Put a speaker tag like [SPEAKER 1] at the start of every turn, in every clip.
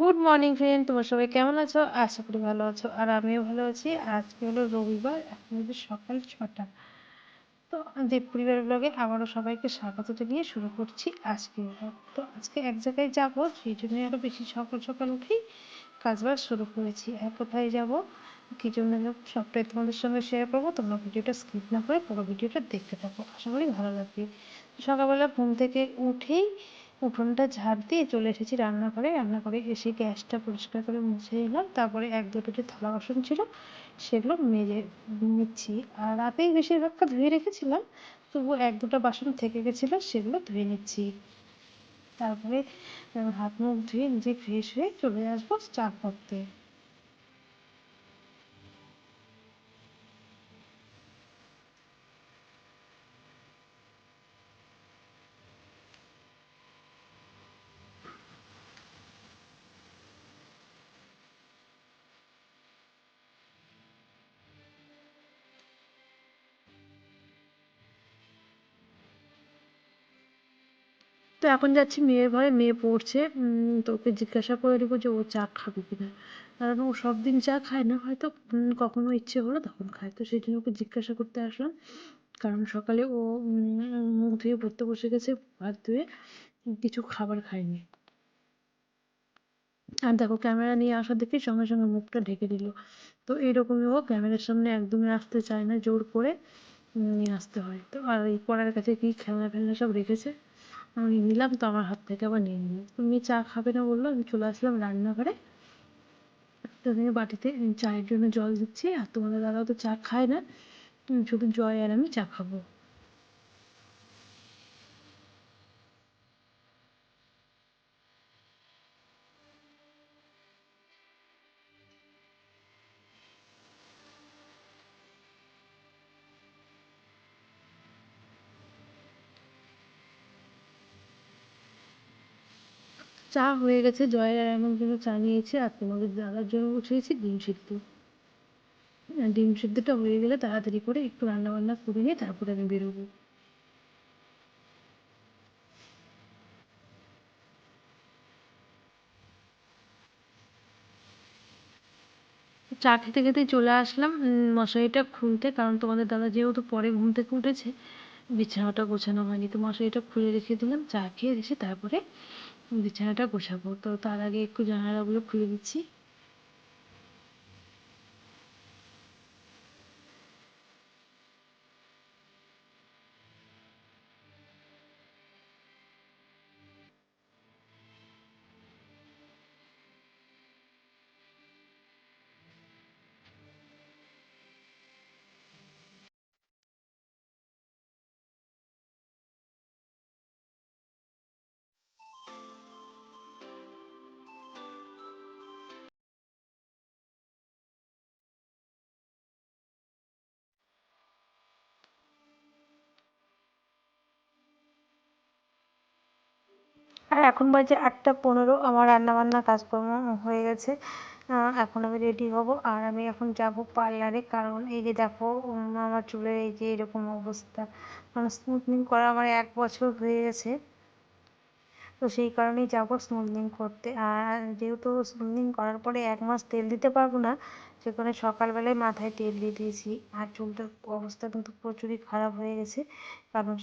[SPEAKER 1] Good morning friend তোমার সবাই কেমন আছো? আশা করি ভালো আছো, আর আমিও ভালো আছি। আজকে হলো রবিবার, এখন হচ্ছে সকাল ছটা। তো দেব পরিবার ব্লগে আবারও সবাইকে স্বাগত জানিয়ে শুরু করছি আজকে তো আজকে এক জায়গায় যাব, সেই জন্যই আরও বেশি সকাল সকাল উঠেই কাজবাজ শুরু করেছি। আর কোথায় যাব, কী জন্য যাব, সবটাই তোমাদের সঙ্গে শেয়ার করব। তোমরা ভিডিওটা স্কিপ না করে পুরো ভিডিওটা দেখতে থাকো। আশা করি ভালো লাগবে। সকালবেলা ঘুম থেকে উঠেই উঠোনটা ঝাড় দিয়ে চলে এসেছি রান্নাঘরে। রান্নাঘরে এসে গ্যাসটা পরিষ্কার করে মুছে নিলাম। তারপরে এক দুটো যে থালা বাসন ছিল, সেগুলো মেজে নিচ্ছি। আর রাতেই বেশিরভাগটা ধুয়ে রেখেছিলাম তবু এক দুটো বাসন থেকে গেছিল, সেগুলো ধুয়ে নিচ্ছি। তারপরে হাত মুখ ধুয়ে নিজে ফ্রেশ হয়ে চলে আসব চা করতে। তো এখন যাচ্ছি মেয়ের ঘরে, মেয়ে পড়ছে। তো ওকে জিজ্ঞাসা করে দেবো যে ও চা খাবে কি না কারণ ও সব দিন চা খায় না, হয়তো কখনো ইচ্ছে হলো তখন খায়। তো সেই জন্য ওকে জিজ্ঞাসা করতে আসলাম। কারণ সকালে ও মুখ ধুয়ে পড়তে বসে গেছে, হাত ধুয়ে কিছু খাবার খায়নি। আর দেখো, ক্যামেরা নিয়ে আসা দেখে সঙ্গে সঙ্গে মুখটা ঢেকে দিল। তো এইরকমই ও ক্যামেরার সামনে একদমই আসতে চায় না, জোর করে নিয়ে আসতে হয়। তো আর এই পড়ার কাছে কি খেলনা ফেলনা সব রেখেছে? আমি নিলাম, তো আমার হাত থেকে আবার নিয়ে নিল। তুমি চা খাবে না বলল, আমি চলে আসলাম রান্নাঘরে। তো আমি বাটিতে চায়ের জন্য জল দিচ্ছি, আর তোমাদের দাদাও তো চা খায় না। শুধু জয় আর আমি চা খাব। চা হয়ে গেছে, জয়ের আর এমন জন্য চা নিয়েছি, আর তোমাদের দাদার জন্য বসিয়েছি ডিম সিদ্ধ। ডিম সিদ্ধটা হয়ে গেলে তাড়াতাড়ি করে একটু রান্না বান্না করে নিয়ে তারপরে আমি বেরোবো। চা খেতে খেতেই চলে আসলাম মশারিটা খুলতে, কারণ তোমাদের দাদা যেহেতু পরে ঘুম থেকে উঠেছে, বিছানাটা গোছানো হয়নি, তো মশারিটা খুলে রেখে দিলাম, চা খেয়ে এসে তারপরে বিছানাটা গোছাবো। তো তার আগে একটু জানালাগুলো খুলে দিচ্ছি। আর এখন বাজে আটটা পনেরো, আমার রান্নাবান্না কাজকর্ম হয়ে গেছে। এখন আমি রেডি হব আর আমি এখন যাব পার্লারে কারণ এই যে দেখো আমার চুলের এই যে এরকম অবস্থা মানে স্মুথনিং করা আমার এক বছর হয়ে গেছে। তো সেই কারণেই যাব স্মুথনিং করতে। আর যেহেতু স্মুথনিং করার পরে এক মাস তেল দিতে পারব না, সেখানে সকালবেলায় মাথায় তেল দিয়ে দিয়েছি। আর চুলটার অবস্থা কিন্তু প্রচুরই খারাপ হয়ে গেছে, কারণ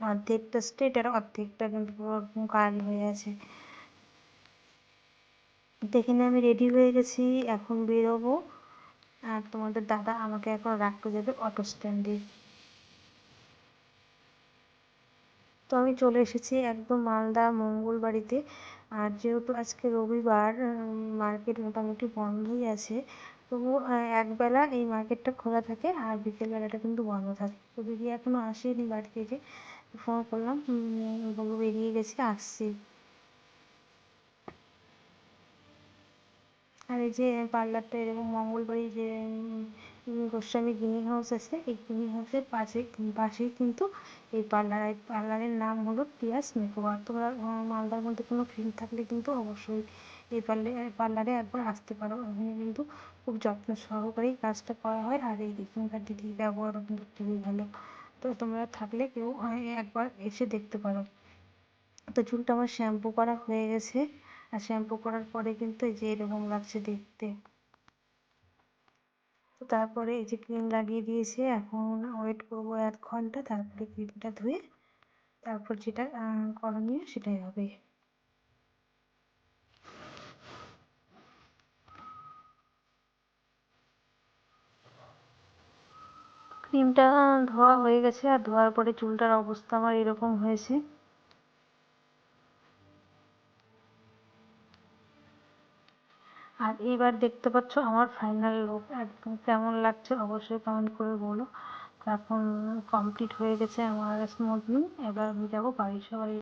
[SPEAKER 1] অর্ধেকটা স্ট্রেট আর অর্ধেকটা কিন্তু কার্ল হয়ে আছে। দেখে আমি রেডি হয়ে গেছি, এখন বেরোবো। আর তোমাদের দাদা আমাকে এখন রাখতে যাবে অটো স্ট্যান্ডে তো আমি চলে এসেছি একদম মালদা মঙ্গলবাড়িতে আর যেহেতু আজকে রবিবার মার্কেট মোটামুটি বন্ধই আছে তবু একবেলা এই মার্কেটটা খোলা থাকে আর বিকেলবেলাটা কিন্তু বন্ধ থাকে। তো দিদি এখনও আসেনি বাড়ি থেকে। ফোন করলাম বলল বেরিয়ে গেছে, আসছি। আর এই যে পার্লারটা এরকম মঙ্গলবাড়ি যে গোস্বামী গ্রিন হাউস আছে, এই গ্রিন হাউসের পাশে পাশেই কিন্তু এই পার্লার পার্লারের নাম হলো টিয়াস মেকওভার তোমরা মালদার মধ্যে কোনো ফিল্ড থাকলে কিন্তু অবশ্যই এই পার্লার পার্লারে একবার আসতে পারো। ওখানে কিন্তু খুব যত্ন সহকারেই কাজটা করা হয়। আর এই এখানকার দিদির ব্যবহারও কিন্তু খুবই ভালো। তো তোমরা থাকলে কেউ একবার এসে দেখতে পারো। তো চুলটা আমার শ্যাম্পু করা হয়ে গেছে। আর শ্যাম্পু করার পরে কিন্তু এই যে এরকম লাগছে দেখতে। তো তারপরে এই যে ক্রিম লাগিয়ে দিয়েছে। এখন ওয়েট করব এক ঘণ্টা। তারপরে ক্রিমটা ধুয়ে তারপর যেটা করণীয় সেটাই হবে। ক্রিমটা ধোয়া হয়ে গেছে আর ধোয়ার পরে চুলটার অবস্থা আমার এরকম হয়েছে। আর এবার দেখতে পাচ্ছ আমার ফাইনাল লুক একদম কেমন লাগছে অবশ্যই কমেন্ট করে বলো। এখন কমপ্লিট হয়ে গেছে আমার স্মুথনিং এবার আমি যাব বাড়ির সবাই